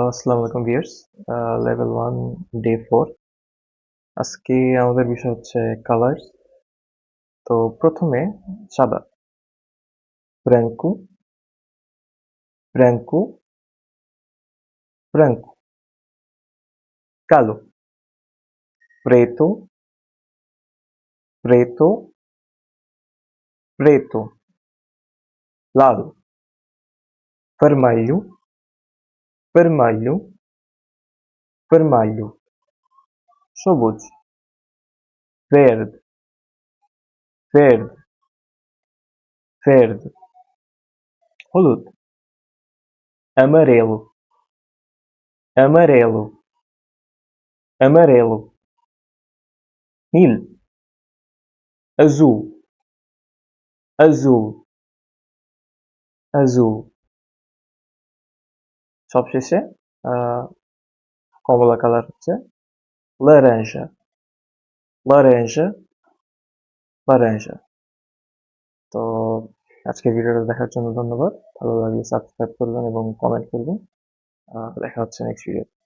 আসসালামু আলাইকুম viewers level 1 day 4 আজকে আমাদের বিষয় হচ্ছে কালারস তো প্রথমে সাদা branco branco branco কালো preto preto preto লাজ ফার্মায়ো vermelho vermelho saúde verde verde verde roduto amarelo amarelo amarelo mil, azul azul azul সবশেষে কমলা কালার হচ্ছে লারেঞ্জা লারেঞ্জা লারেঞ্জা তো আজকে ভিডিওটা দেখার জন্য ধন্যবাদ ভালো লাগলে সাবস্ক্রাইব করবেন এবং কমেন্ট করবেন দেখা হচ্ছে নেক্সট ভিডিও